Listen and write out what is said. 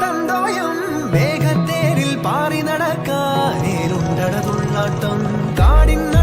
തന്തോയം മേഘത്തേരിൽ പാറി നടക്കാനേരുണ്ടടതുള്ളാട്ടം കാടിന്ന